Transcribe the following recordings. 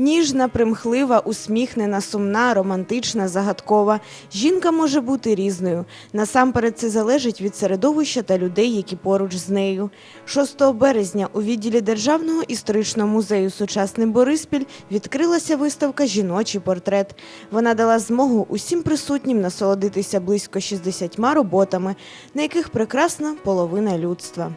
Ніжна, примхлива, усміхнена, сумна, романтична, загадкова. Жінка може бути різною. Насамперед це залежить від середовища та людей, які поруч з нею. 6 березня у відділі Державного історичного музею Сучасний Бориспіль відкрилася виставка Жіночий портрет. Вона дала змогу усім присутнім насолодитися близько 60 роботами, на яких прекрасна половина людства.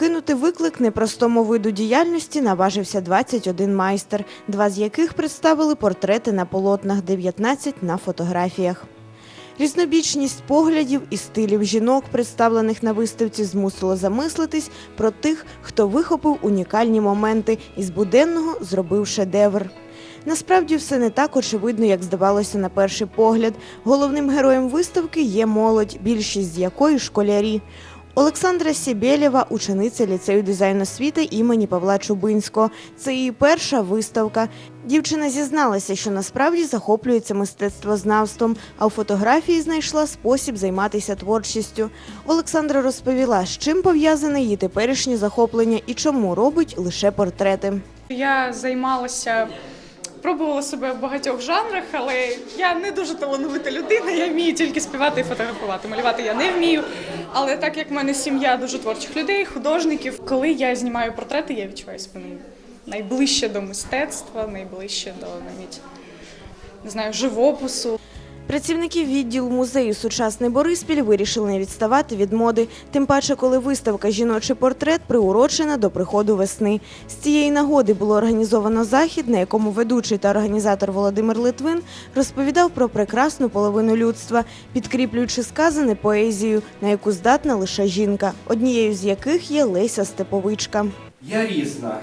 Кинути виклик непростому виду діяльності наважився 21 майстер, два з яких представили портрети на полотнах, 19 на фотографіях. Різнобічність поглядів і стилів жінок, представлених на виставці, змусило замислитись про тих, хто вихопив унікальні моменти і з буденного зробив шедевр. Насправді все не так очевидно, як здавалося на перший погляд. Головним героєм виставки є молодь, більшість з якої школярі. Олександра Сєбєлєва – учениця ліцею дизайну освіти імені Павла Чубинського. Це її перша виставка. Дівчина зізналася, що насправді захоплюється мистецтвознавством, а у фотографії знайшла спосіб займатися творчістю. Олександра розповіла, з чим пов'язане її теперішнє захоплення і чому робить лише портрети. Я займалася, пробувала себе в багатьох жанрах, але я не дуже талановита людина. Я вмію тільки співати і фотографувати. Малювати я не вмію. Але так як в мене сім'я дуже творчих людей, художників, коли я знімаю портрети, я відчуваю себе найближче до мистецтва, найближче до навіть не знаю, живопису. Працівники відділу музею Сучасний Бориспіль вирішили не відставати від моди, тим паче, коли виставка Жіночий портрет приурочена до приходу весни. З цієї нагоди було організовано захід, на якому ведучий та організатор Володимир Литвин розповідав про прекрасну половину людства, підкріплюючи сказане поезією, на яку здатна лише жінка, однією з яких є Леся Степовичка. Я різна,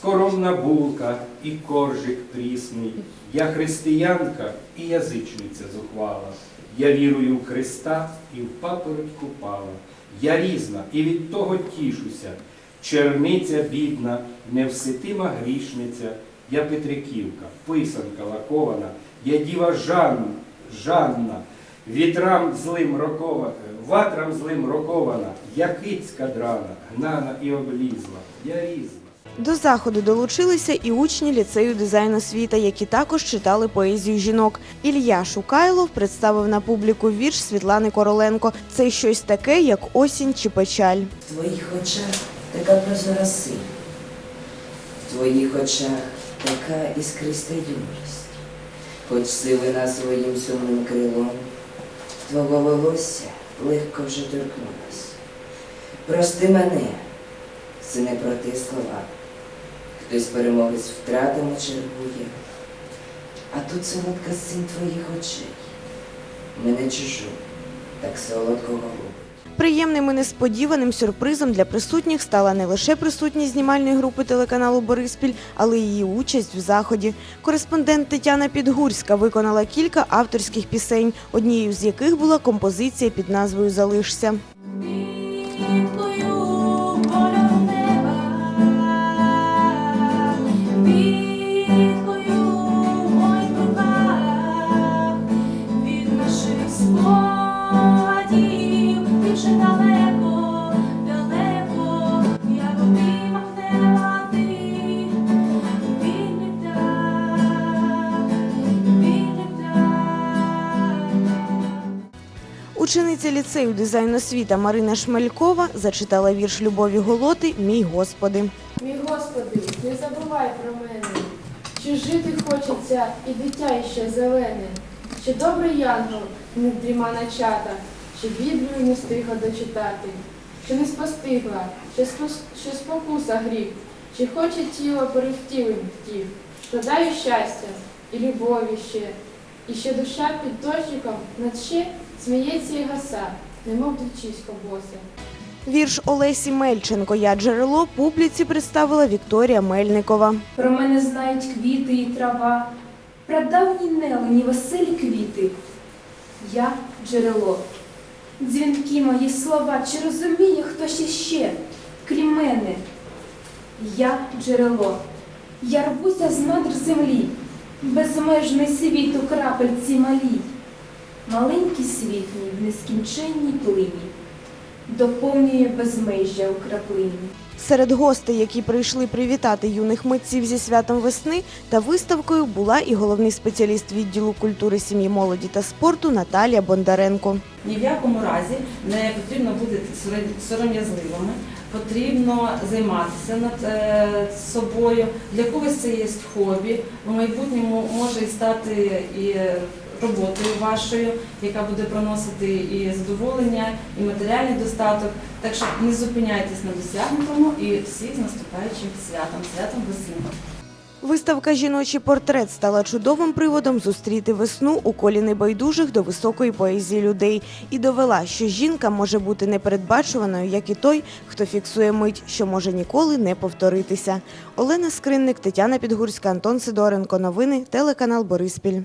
скоромна булка і коржик прісний. Я християнка і язичниця зухвала. Я вірую в Христа і в папороть купала. Я різна і від того тішуся. Черниця бідна, невситима грішниця. Я Петриківка, писанка лакована. Я діва Жан, Жанна, вітрам злим рокова, ватрам злим рокована. Я кицька драна, гнана і облізла. Я різна. До заходу долучилися і учні ліцею дизайн освіта, які також читали поезію жінок. Ілля Шукайлов представив на публіку вірш Світлани Короленко. Це щось таке, як осінь чи печаль. В твоїх очах така прозора сила, в твоїх очах така іскриста юність, хоч сивина своїм сумним крилом, твого волосся легко вже торкнулась. Прости мене, це не про ті слова. Хтось перемовець втратами чергує, а тут солодка син твоїх очей. Мене чужу, так солодко голубить. Приємним і несподіваним сюрпризом для присутніх стала не лише присутність знімальної групи телеканалу Бориспіль, але й її участь в заході. Кореспондент Тетяна Підгурська виконала кілька авторських пісень, однією з яких була композиція під назвою Залишся. Учениця ліцею дизайн освіта Марина Шмелькова зачитала вірш Любові Голоти Мій Господи. Мій Господи, не забувай про мене, що жити хочеться і дитя іще зелене, що добрий янгол не дріма начата, що Біблію не встигла дочитати, що не спостигла, що, спос- що спокуса гріх, що хоче тіло перевтілим втів. Жадаю щастя і любові ще, і ще душа під дощиком наче сміється і гаса, немов дівчисько босе. Вірш Олесі Мельченко Я джерело публіці представила Вікторія Мельникова. Про мене знають квіти і трава, прадавні нелені веселі квіти. Я джерело. Дзвінки мої слова, чи розуміє хтось іще, крім мене? Я джерело. Я рвуся з надр землі, безмежний світ у крапельці малій. Маленький світ мій в нескінченній плині, доповнює безмежжя у краплині. Серед гостей, які прийшли привітати юних митців зі святом весни та виставкою, була і головний спеціаліст відділу культури, сім'ї, молоді та спорту Наталія Бондаренко. Ні в якому разі не потрібно бути сором- сором'язливими, потрібно займатися над е, собою. Для когось це є хобі, в майбутньому може і стати і роботою вашою, яка буде приносити і задоволення, і матеріальний достаток. Так що не зупиняйтесь на досягнутому і всіх з наступаючим святом, святом весни. Виставка Жіночий портрет стала чудовим приводом зустріти весну у колі небайдужих до високої поезії людей і довела, що жінка може бути непередбачуваною, як і той, хто фіксує мить, що може ніколи не повторитися. Олена Скринник, Тетяна Підгурська, Антон Сидоренко. Новини, телеканал Бориспіль.